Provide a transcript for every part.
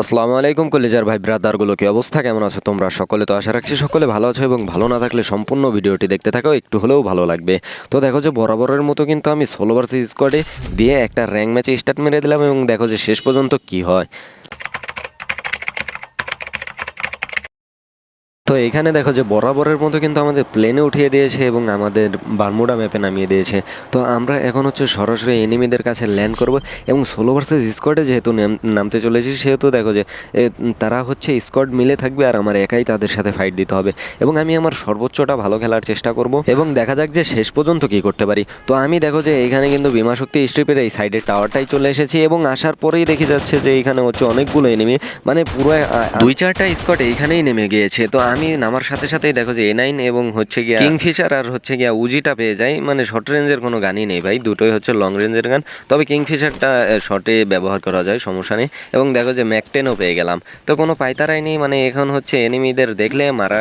আসসালামু আলাইকুম কলেজার ভাই ব্রাদারগুলো, কি অবস্থা? কেমন আছো তোমরা? সকলে তো আশা রাখছি সকলে ভালো আছো এবং ভালো না থাকলে সম্পূর্ণ ভিডিওটি দেখতে থাকো, একটু হলেও ভালো লাগবে। তো দেখো যে বরাবরের মতো কিন্তু আমি ষোলো ভার্সেস স্কোয়াডে দিয়ে একটা র্যাঙ্ক ম্যাচে স্টার্ট মেরে দিলাম এবং দেখো যে শেষ পর্যন্ত কি হয়। তো এখানে দেখো যে বরাবরের মতো কিন্তু আমাদের প্লেনে উঠিয়ে দিয়েছে এবং আমাদের বারমুডা ম্যাপে নামিয়ে দিয়েছে। তো আমরা এখন হচ্ছে সরাসরি এনিমিদের কাছে ল্যান্ড করব এবং ষোলো ভার্সেস স্কোয়াডে যেহেতু নাম- নামতে চলেছি, সেহেতু দেখো যে তারা হচ্ছে স্কোয়াড মিলে থাকবে আর আমার একাই তাদের সাথে ফাইট দিতে হবে। এবং আমি আমার সর্বোচ্চটা ভালো খেলার চেষ্টা করব এবং দেখা যাক যে শেষ পর্যন্ত কি করতে পারি। তো আমি দেখো যে এখানে কিন্তু বিমা শক্তি স্ট্রিপের এই সাইডের টাওয়ারটাই চলে এসেছি এবং আসার পরেই দেখে যাচ্ছে যে এখানে হচ্ছে অনেকগুলো এনিমি মানে পুরো দুই চারটা স্কোয়াড এইখানেই নেমে গিয়েছে। তো আমি নামার সাথে সাথেই দেখো যে এ নাইন এবং হচ্ছে গিয়া কিংফিশার আর হচ্ছে গিয়া উজিটা পেয়ে যাই। মানে শর্ট রেঞ্জের কোনো গানই নেই ভাই, দুটোই হচ্ছে লং রেঞ্জের গান। তবে কিংফিশারটা শর্টে ব্যবহার করা যায়, সমস্যা নেই। এবং দেখো যে ম্যাকটেনও পেয়ে গেলাম। তো কোনো পাইতারাই নেই মানে এখন হচ্ছে এনিমিদের দেখলে মারা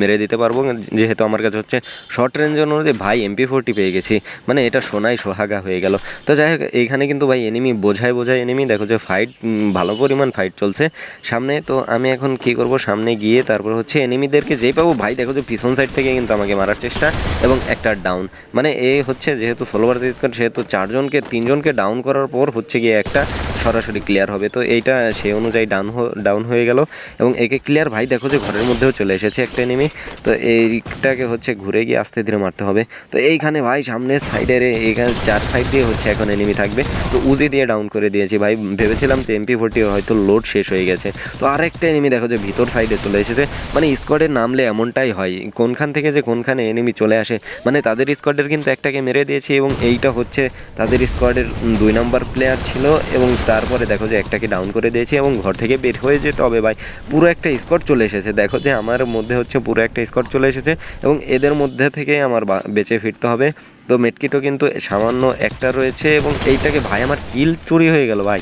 মেরে দিতে পারব। যেহেতু আমার কাছে হচ্ছে শর্ট রেঞ্জ অনুযায়ী ভাই এমপি ফোরটি পেয়ে গেছি। মানে এটা সোনাই সোহাগা হয়ে গেল। তো যাই হোক, এইখানে কিন্তু ভাই এনিমি বোঝায় বোঝায় এনিমি দেখো যে ফাইট ভালো পরিমাণ ফাইট চলছে সামনে। তো আমি এখন কি করব? সামনে গিয়ে তারপর হচ্ছে এনিমিদেরকে যেই পাবো, ভাই দেখো যে পিছন সাইড থেকে কিন্তু আমাকে মারার চেষ্টা এবং একটা ডাউন মানে এ হচ্ছে যেহেতু ফলোয়ার স্কোয়াড সেহেতু চারজনকে, তিনজনকে ডাউন করার পর হচ্ছে গিয়ে একটা সরাসরি ক্লিয়ার হবে। তো এইটা সেই অনুযায়ী ডাউন ডাউন হয়ে গেল এবং একে ক্লিয়ার ভাই দেখো যে ঘরের মধ্যেও চলে এসেছে একটা এনিমি তো এইটাকে হচ্ছে ঘুরে গিয়ে আস্তে ধীরে মারতে হবে। তো এইখানে ভাই সামনে সাইডের এইখানে চার সাইড দিয়ে হচ্ছে এখন এনিমি থাকবে। তো উদি দিয়ে ডাউন করে দিয়েছি ভাই। ভেবেছিলাম যে এমপি ফোরটি হয়তো লোড শেষ হয়ে গেছে। তো আরেকটা এনিমি দেখো যে ভিতর সাইডে চলে এসেছে। মানে স্কোয়াডের নামলে এমনটাই হয়। কোনখান থেকে যে কোনখানে এনিমি চলে আসে মানে তাদের স্কোয়াডের কিন্তু একটাকে মেরে দিয়েছি এবং এইটা হচ্ছে তাদের স্কোয়াডের দুই নাম্বার প্লেয়ার ছিল এবং তারপরে দেখো যে একটাকে ডাউন করে দিয়েছি এবং ঘর থেকে বের হয়ে যেতে হবে ভাই পুরো একটা স্কোয়াড চলে এসেছে। দেখো যে আমার মধ্যে হচ্ছে পুরো একটা স্কোয়াড চলে এসেছে এবং এদের মধ্যে থেকে আমার বেঁচে ফিরতে হবে। তো মেটকিটও কিন্তু সামান্য একটা রয়েছে এবং এইটাকে ভাই আমার কিল চুরি হয়ে গেল ভাই।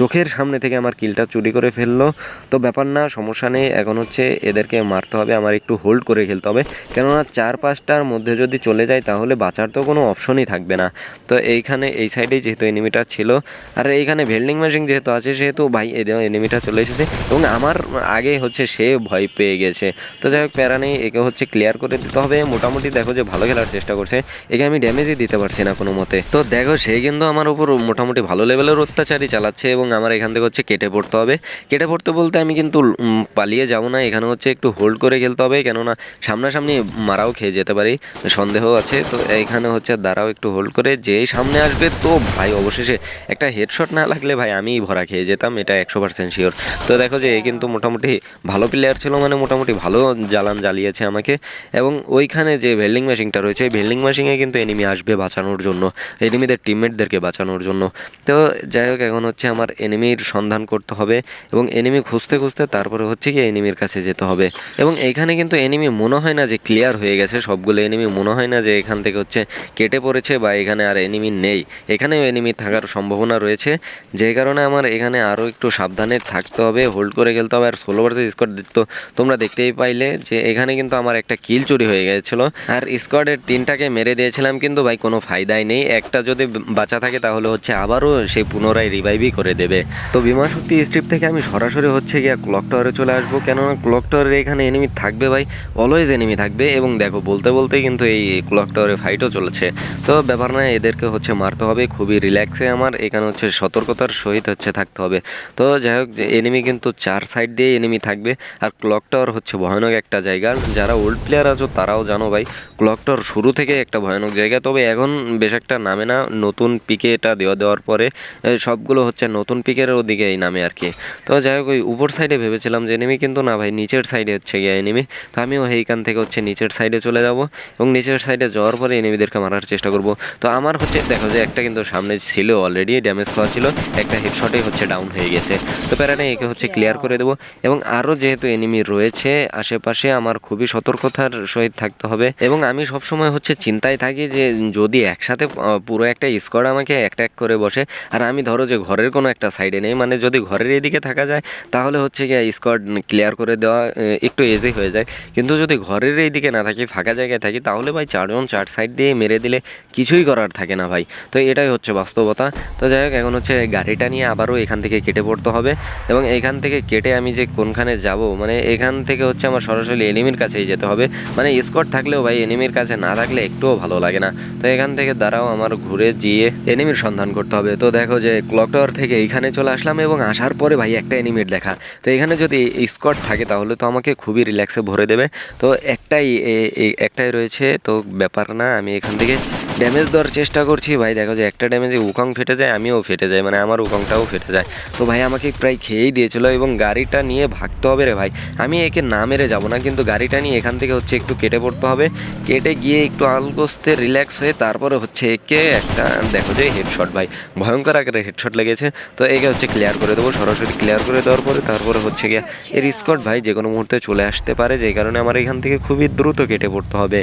চোখের সামনে থেকে আমার কিলটা চুরি করে ফেলল। তো ব্যাপার না, সমস্যা নেই। এখন হচ্ছে এদেরকে মারতে হবে, আমার একটু হোল্ড করে খেলতে হবে। কেননা চার পাঁচটার মধ্যে যদি চলে যায়, তাহলে বাঁচার তো কোনো অপশনই থাকবে না। তো এইখানে, এই সাইডেই যেহেতু এনিমিটা ছিল, আর এইখানে ভেল্ডিং মেশিন যেহেতু আছে, সেহেতু ভাই এনিমিটা চলে এসেছে, এবং আমার আগে হচ্ছে সে ভয় পেয়ে গেছে। তো যাই হোক, প্যারা নেই, একে হচ্ছে ক্লিয়ার করে দিতে হবে। মোটামুটি দেখো যে ভালো খেলার চেষ্টা করছে, একে আমি ড্যামেজই দিতে পারছি না কোনো মতে তো দেখো, সে কিন্তু আমার উপর মোটামুটি ভালো লেভেলের অত্যাচারই চালাচ্ছে, এবং আমার এখান থেকে হচ্ছে কেটে পড়তে হবে। কেটে পড়তে বলতে আমি কিন্তু পালিয়ে যাব না। এখানে হচ্ছে একটু হোল্ড করে খেলতে হবে, কেননা সামনাসামনি মারাও খেয়ে যেতে পারি, সন্দেহ আছে। তো এইখানে হচ্ছে দাঁড়াও একটু হোল্ড করে, যেই সামনে আসবে তো ভাই, অবশেষে একটা হেডশট না লাগলে ভাই আমিই ভরা খেয়ে যেতাম, এটা একশো পার্সেন্ট শিওর তো দেখো যে এ কিন্তু মোটামুটি ভালো প্লেয়ার ছিল মানে মোটামুটি ভালো জ্বালান জ্বালিয়েছে আমাকে। এবং ওইখানে যে ভেল্ডিং মেশিনটা রয়েছে এই ভেল্ডিং মেশিনে কিন্তু এনিমি আসবে বাঁচানোর জন্য এনিমিদের টিমমেটদেরকে বাঁচানোর জন্য। তো যাই হোক, এখন হচ্ছে আমার এনিমির সন্ধান করতে হবে এবং এনিমি খুঁজতে খুঁজতে তারপরে হচ্ছে কি এনিমির কাছে যেতে হবে। এবং এইখানে কিন্তু এনিমি মনে হয় না যে ক্লিয়ার হয়ে গেছে, সবগুলো এনিমি মনে হয় না যে এখান থেকে হচ্ছে কেটে পড়েছে বা এখানে আর এনিমি নেই। এখানেও এনিমি থাকার সম্ভাবনা রয়েছে। যে কারণে আমার এখানে আরও একটু সাবধানে থাকতে হবে হোল্ড করে খেলতে হবে আর ষোলো ভার্সেস স্কোয়াড তো তোমরা দেখতেই পাইলে যে এখানে কিন্তু আমার একটা কিল চুরি হয়ে গেছিল। আর স্কোয়াডের তিনটাকে মেরে দিয়েছিলাম কিন্তু ভাই কোনো ফায়দাই নেই। একটা যদি বাঁচা থাকে তাহলে হচ্ছে আবারও সেই পুনরায় রিভাইভই করে দেবে। তো বিমা শক্তি স্ট্রিপ থেকে আমি সরাসরি হচ্ছে গিয়ে ক্লক টাওয়ারে চলে আসব। কেননা ক্লক টাওয়ারে এখানে এনিমি থাকবে ভাই অলওয়েজ এনিমি থাকবে এবং দেখো বলতে বলতে কিন্তু এই ক্লক টাওয়ারে ফাইটও চলেছে। তো ব্যাপার না, এদেরকে হচ্ছে মারতে হবে, খুবই রিল্যাক্সে আমার, এখানে হচ্ছে সতর্কতার সহিত হচ্ছে থাকতে হবে। তো যাই হোক এনিমি কিন্তু চার সাইড দিয়ে এনিমি থাকবে। আর ক্লক টাওয়ার হচ্ছে ভয়ানক একটা জায়গা। যারা ওল্ড প্লেয়ার আছো, তারাও জানো ভাই ক্লক টাওয়ার শুরু থেকে একটা ভয়ানক জায়গা। তবে এখন বেশ একটা নামে না, নতুন পিকে এটা দেওয়া দেওয়ার পরে সবগুলো হচ্ছে নতুন পিকের ওদিকে এই নামে আর কি। তো যাই হোক, ওই উপর সাইডে ভেবেছিলাম যে এনিমি কিন্তু না ভাই, নিচের সাইডে হচ্ছে গিয়ে এনিমি তো আমিও এইখান থেকে হচ্ছে নিচের সাইডে চলে যাব এবং নিচের সাইডে যাওয়ার পরে এনিমিদেরকে মারার চেষ্টা করব। তো আমার হচ্ছে, দেখো যে একটা কিন্তু সামনে ছিল অলরেডি ড্যামেজ খাওয়া ছিল, একটা হেডশটেই হচ্ছে ডাউন হয়ে গেছে। তো প্যারানে একে হচ্ছে ক্লিয়ার করে দেবো এবং আরও যেহেতু এনিমি রয়েছে, আশেপাশে আমার খুবই সতর্কতার সহিত থাকতে হবে এবং আমি সবসময় হচ্ছে চিন্তায় থাকি যে যদি একসাথে পুরো একটা স্কোয়াড আমাকে অ্যাটাক করে বসে, আর আমি ধরো যে ঘরের কোনো একটা একটা সাইডে নেই। মানে যদি ঘরের এদিকে থাকা যায়, তাহলে হচ্ছে গিয়ে স্কোয়াড ক্লিয়ার করে দেওয়া একটু এজি হয়ে যায়। কিন্তু যদি ঘরের এই দিকে না থাকি, ফাঁকা জায়গায় থাকি, তাহলে ভাই চারজন চার সাইড দিয়ে মেরে দিলে কিছুই করার থাকে না ভাই। তো এটাই হচ্ছে বাস্তবতা। তো যাই হোক, এখন হচ্ছে গাড়িটা নিয়ে আবারও এখান থেকে কেটে পড়তে হবে এবং এখান থেকে কেটে আমি যে কোনখানে যাব মানে এখান থেকে হচ্ছে আমার সরাসরি এনিমির কাছেই যেতে হবে। মানে স্কট থাকলেও ভাই এনিমির কাছে না থাকলে একটুও ভালো লাগে না। তো এখান থেকে দাঁড়াও, আমার ঘুরে গিয়ে এনিমির সন্ধান করতে হবে। তো দেখো যে ক্লক টাওয়ার থেকে এইখানে চলে আসলাম এবং আসার পরে ভাই একটা অ্যানিমেট দেখা। তো এখানে যদি স্কট থাকে তাহলে তো আমাকে খুবই রিল্যাক্সে ভরে দেবে। তো একটাই একটাই রয়েছে। তো ব্যাপার না, আমি এখান থেকে ড্যামেজ দেওয়ার চেষ্টা করছি। ভাই, দেখো যে একটা ড্যামেজে উকং ফেটে যায়, আমিও ফেটে যাই মানে আমার উকংটাও ফেটে যায়। তো ভাই, আমাকে প্রায় খেয়েই দিয়েছিল এবং গাড়িটা নিয়ে ভাগতে হবে রে ভাই। আমি একে না মেরে যাব না, কিন্তু গাড়িটা নিয়ে এখান থেকে হচ্ছে একটু কেটে পড়তে হবে। কেটে গিয়ে একটু আলগোস্তে রিল্যাক্স হয়ে তারপরে হচ্ছে একে একটা, দেখো যে হেডশট ভাই, ভয়ঙ্কর আকারে হেডশট লেগেছে। তো একে হচ্ছে ক্লিয়ার করে দেবো, সরাসরি ক্লিয়ার করে দেওয়ার পরে তারপরে হচ্ছে গিয়ে এর স্কট ভাই যে কোনো মুহূর্তে চলে আসতে পারে যেই কারণে আমার এখান থেকে খুবই দ্রুত কেটে পড়তে হবে।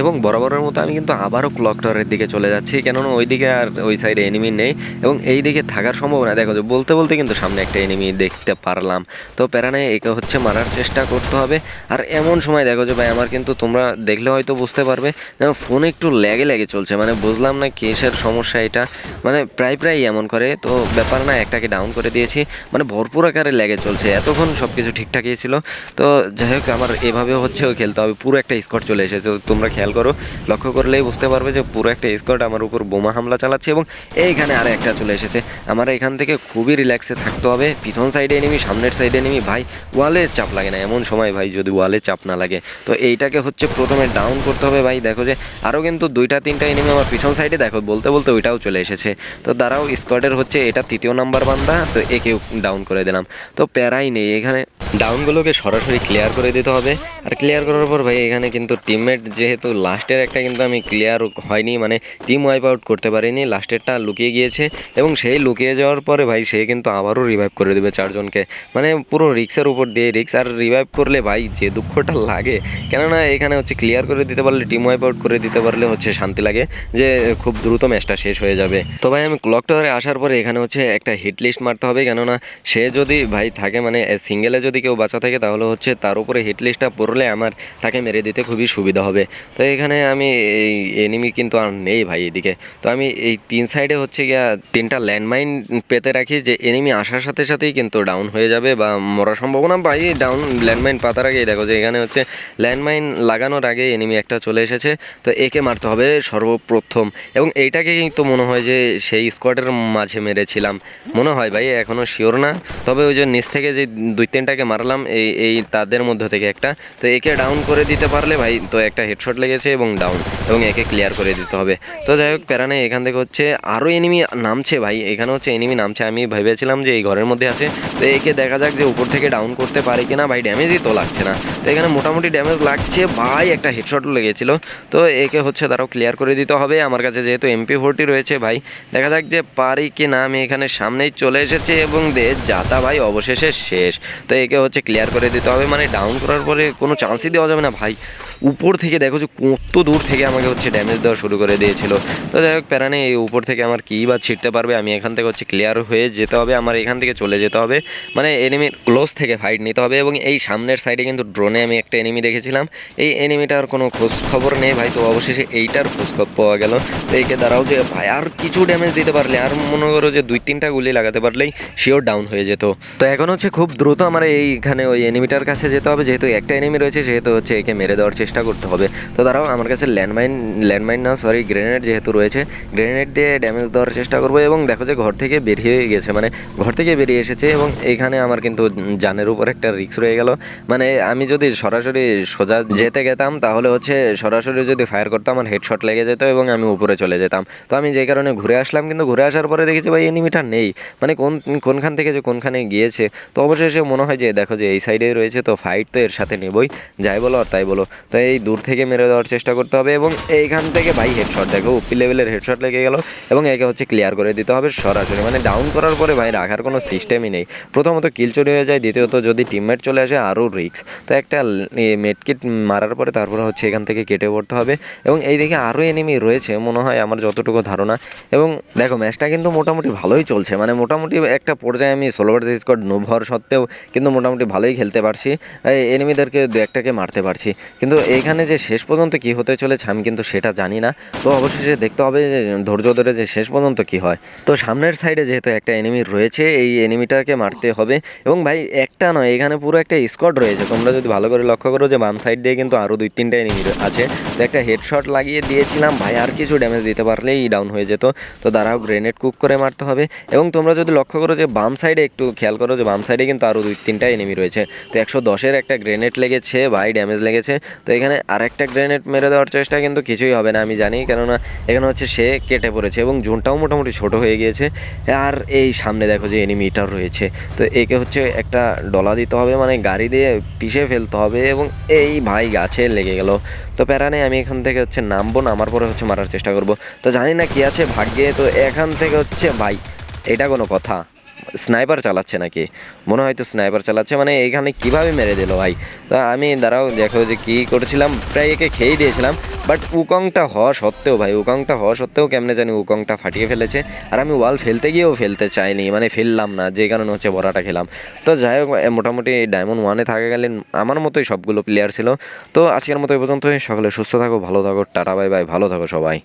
এবং বরাবরের মতো আমি কিন্তু আবারও ক্লক টাওয়ারের দিকে চলে যাচ্ছি, কেননা ওই দিকে আর ওই সাইডে এনিমি নেই এবং এই দিকে থাকার সম্ভাবনা, দেখো যে বলতে বলতে কিন্তু সামনে একটা এনিমি দেখতে পারলাম। তো প্যারানে একে হচ্ছে মারার চেষ্টা করতে হবে। আর এমন সময় দেখো যে ভাই, আমার কিন্তু তোমরা দেখলে হয়তো বুঝতে পারবে যেমন ফোন একটু ল্যাগে ল্যাগে চলছে মানে বুঝলাম না কেসের সমস্যা এটা। মানে প্রায় প্রায় এমন করে, তো ব্যাপার না, একটাকে ডাউন করে দিয়েছি মানে ভরপুর আকারে ল্যাগে চলছে, এতক্ষণ সব কিছু ঠিকঠাকই ছিল। তো যাই হোক, আমার এভাবে হচ্ছে খেলতে হবে, পুরো একটা স্কট চলে এসেছে তোমরা খেয়াল করো, লক্ষ্য করলেই বুঝতে পারবে যে পুরো একটা স্কট আমার উপর বোমা হামলা চালাচ্ছে এবং এইখানে আর একটা চলে এসেছে। আমার এখান থেকে খুবই রিল্যাক্সে থাকতে হবে। পিছন সাইডে এনিমি সামনের সাইডে এনিমি ভাই ওয়ালে চাপ লাগে না। এমন সময় ভাই, যদি ওয়ালে চাপ না লাগে। তো এইটাকে হচ্ছে প্রথমে ডাউন করতে হবে ভাই। দেখো যে আরও কিন্তু দুইটা, তিনটা এনিমি আমার পিছন সাইডে দেখো, বলতে বলতে ওইটাও চলে এসেছে। তো দাঁড়াও স্কোয়াডের হচ্ছে এটা তৃতীয় নাম্বার বান্দা। তো একেও ডাউন করে দিলাম। তো প্যারাই নেই। এখানে ডাউনগুলোকে সরাসরি ক্লিয়ার করে দিতে হবে। আর ক্লিয়ার করার পর ভাই, এখানে কিন্তু টিমমেট যেহেতু লাস্টের একটা কিন্তু আমি ক্লিয়ার হয়নি মানে টিম ওয়াইপ আউট করতে পারিনি লাস্টেরটা লুকিয়ে গিয়েছে এবং সেই লুকিয়ে যাওয়ার পরে ভাই সে কিন্তু আবারও রিভাইভ করে দেবে চারজনকে। মানে পুরো রিক্সের উপর দিয়ে রিক্স আর রিভাইভ করলে ভাই যে দুঃখটা লাগে, কেননা এখানে হচ্ছে ক্লিয়ার করে দিতে পারলে টিম ওয়াইপ আউট করে দিতে পারলে হচ্ছে শান্তি লাগে যে খুব দ্রুত ম্যাচটা শেষ হয়ে যাবে। তো ভাই আমি ক্লক টাওয়ারে আসার পরে এখানে হচ্ছে একটা হিট লিস্ট মারতে হবে, কেননা সে যদি ভাই থাকে মানে সিঙ্গেলে যদি কেউ বাঁচা থাকে, তাহলে হচ্ছে তার উপরে হিট লিস্টটা পড়লে আমার তাকে মেরে দিতে খুবই সুবিধা হবে। তো এখানে আমি এই এনিমি কিন্তু আর নেই ভাই এদিকে। তো আমি এই তিন সাইডে হচ্ছে গিয়া তিনটা ল্যান্ডমাইন পেতে রাখি যে এনিমি আসার সাথে সাথেই কিন্তু ডাউন হয়ে যাবে বা মরার সম্ভাবনা ভাই ডাউন ল্যান্ডমাইন পাতার আগেই দেখো যে এখানে হচ্ছে ল্যান্ডমাইন লাগানোর আগে এনিমি একটা চলে এসেছে। তো একে মারতে হবে সর্বপ্রথম। এবং এইটাকে কিন্তু মনে হয় যে সেই স্কোয়াডের মাঝে মেরেছিলাম। মনে হয় ভাই এখনও শিওর না। তবে ওই যে নিচ থেকে যে দুই তিনটাকে মারলাম, এই এই তাদের মধ্য থেকে একটা। তো একে ডাউন করে দিতে পারলে ভাই, তো একটা হেডশট লেগেছে এবং ডাউন এবং একে ক্লিয়ার করে দিতে হবে। তো যাই হোক, প্যারানে এখান থেকে হচ্ছে আরও এনিমি নামছে ভাই। এখানে হচ্ছে এনিমি নামছে। আমি ভেবেছিলাম যে এই ঘরের মধ্যে আছে। তো একে দেখা যাক যে উপর থেকে ডাউন করতে পারে কিনা। ভাই ড্যামেজই তো লাগছে না। তো এখানে মোটামুটি ড্যামেজ লাগছে ভাই। একটা হেডশটও লেগেছিল। তো একে হচ্ছে তারাও ক্লিয়ার করে দিতে হবে। আমার কাছে যেহেতু এমপি ফোরটি রয়েছে ভাই, দেখা যাক যে পারি কি না আমি এখানে সামনেই চলে এসেছি এবং দে যাতা ভাই, অবশেষে শেষ। তো একে হচ্ছে ক্লিয়ার করে দিতে হবে। মানে ডাউন করার পরে কোনো চান্সই দেওয়া যাবে না ভাই। উপর থেকে দেখো যে কত দূর থেকে আমাকে হচ্ছে ড্যামেজ দেওয়া শুরু করে দিয়েছিল। তো যাই হোক প্যারানে এই উপর থেকে আমার কী বা ছিটতে পারবে, আমি এখান থেকে হচ্ছে ক্লিয়ার হয়ে যেতে হবে, আমার এখান থেকে চলে যেতে হবে। মানে এনিমির ক্লোজ থেকে ফাইট নিতে হবে এবং এই সামনের সাইডে কিন্তু ড্রোনে আমি একটা এনিমি দেখেছিলাম। এই এনিমিটার কোনো খোঁজ খবর নেই ভাই, তো অবশেষে এইটার খোঁজ খবর পাওয়া গেল। তো একে দাঁড়াও যে ভাই, আর কিছু ড্যামেজ দিতে পারলে, আর মনে করো যে দুই তিনটা গুলি লাগাতে পারলেই শিওর ডাউন হয়ে যেত। তো এখন হচ্ছে খুব দ্রুত আমার এইখানে ওই এনিমিটার কাছে যেতে হবে, যেহেতু একটা এনিমি রয়েছে, সেহেতু হচ্ছে একে মেরে দেওয়ার করতে হবে। তো দাঁড়াও, আমার কাছে ল্যান্ডমাইন ল্যান্ডমাইন না সরি গ্রেনেড যেহেতু রয়েছে, গ্রেনেড দিয়ে ড্যামেজ দেওয়ার চেষ্টা করব এবং দেখো যে ঘর থেকে বেরিয়ে গেছে মানে ঘর থেকে বেরিয়ে এসেছে এবং এখানে আমার কিন্তু জানের উপর একটা রিস্ক রয়ে গেল। মানে আমি যদি সরাসরি সোজা যেতে গেতাম, তাহলে হচ্ছে সরাসরি যদি ফায়ার করতাম, আমার হেডশট লেগে যেত এবং আমি উপরে চলে যেতাম। তো আমি যে কারণে ঘুরে আসলাম, কিন্তু ঘুরে আসার পরে দেখেছি ভাই এনিমিটা নেই। মানে কোন, কোনখান থেকে যে কোনখানে গিয়েছে, তো অবশেষে মনে হয় যে, দেখো যে এই সাইডে রয়েছে, তো ফাইট তো এর সাথে নেবই, যাই বলো আর তাই বলো। তো এই দূর থেকে মেরে দেওয়ার চেষ্টা করতে হবে এবং এইখান থেকে ভাই হেডশট দেখো, উপি লেভেলের হেডশট লেগে গেল এবং একে হচ্ছে ক্লিয়ার করে দিতে হবে সরাসরি। মানে ডাউন করার পরে ভাই রাখার কোনো সিস্টেমই নেই। প্রথমত কিল চুরি হয়ে যায়, দ্বিতীয়ত যদি টিমমেট চলে আসে, আরও রিক্স তো একটা মেটকিট মারার পরে তারপরে হচ্ছে এখান থেকে কেটে পড়তে হবে এবং এই দিকে আরও এনিমি রয়েছে, মনে হয় আমার যতটুকু ধারণা। এবং দেখো ম্যাচটা কিন্তু মোটামুটি ভালোই চলছে। মানে মোটামুটি একটা পর্যায়ে আমি ষোলো ভার্সেস স্কোয়াড নো হওয়ার সত্ত্বেও কিন্তু মোটামুটি ভালোই খেলতে পারছি। এনিমিদেরকে দু একটাকে মারতে পারছি। কিন্তু এইখানে যে শেষ পর্যন্ত কি হতে চলেছে আমি কিন্তু সেটা জানি না। তো অবশেষে দেখতে হবে যে, ধৈর্য ধরে যে শেষ পর্যন্ত কি হয়। তো সামনের সাইডে যেহেতু একটা এনিমি রয়েছে, এই এনিমিটাকে মারতে হবে। এবং ভাই, একটা নয়, এখানে পুরো একটা স্কোয়াড রয়েছে। তোমরা যদি ভালো করে লক্ষ্য করো যে বাম সাইড দিয়ে কিন্তু আরও দুই তিনটা এনিমি আছে। তো একটা হেডশট লাগিয়ে দিয়েছিলাম। ভাই, আর কিছু ড্যামেজ দিতে পারলেই ডাউন হয়ে যেত। তো দাঁড়াও গ্রেনেড কুক করে মারতে হবে। এবং তোমরা যদি লক্ষ্য করো যে বাম সাইডে একটু খেয়াল করো যে বাম সাইডে কিন্তু আরও দুই তিনটা এনিমি রয়েছে। তো একশো দশের একটা গ্রেনেড লেগেছে, ভাই ড্যামেজ লেগেছে। তো এখানে আর একটা গ্রেনেড মেরে দেওয়ার চেষ্টা কিন্তু কিছুই হবে না, আমি জানি। কেননা এখানে হচ্ছে সে কেটে পড়েছে এবং জোনটাও মোটামুটি ছোট হয়ে গিয়েছে। আর এই সামনে দেখো যে এনিমিটার রয়েছে। তো একে হচ্ছে একটা ডলা দিতে হবে মানে গাড়ি দিয়ে পিষে ফেলতে হবে এবং এই ভাই গাছে লেগে গেল। তো প্যারা নেই, আমি এখান থেকে হচ্ছে নামবো নামার পরে হচ্ছে মারার চেষ্টা করব। তো জানি না কী আছে, ভাগ্যে তো এখান থেকে হচ্ছে ভাই, এটা কোনো কথা। স্নাইপার চালাচ্ছে নাকি? মনে হয় তো স্নাইপার চালাচ্ছে মানে এইখানে কীভাবে মেরে দিল ভাই? তো আমি, দাঁড়াও, দেখো যে কী করেছিলাম, প্রায় একে খেয়েই দিয়েছিলাম বাট উকংটা হওয়া সত্ত্বেও ভাই, উকংটা হওয়া সত্ত্বেও কেমনে জানি উকংটা ফাটিয়ে ফেলেছে, আর আমি ওয়াল ফেলতে গিয়েও ফেলতে চাইনি মানে ফেললাম না, যে কারণে হচ্ছে বড়াটা খেলাম। তো যাই হোক মোটামুটি ডায়মন্ড ওয়ানে থাকা গেলেন আমার মতোই সবগুলো প্লেয়ার ছিল। তো আজকের মতো এই পর্যন্তই, সকলে সুস্থ থাকো, ভালো থাকো, টাটা বাই বাই ভালো থাকো সবাই।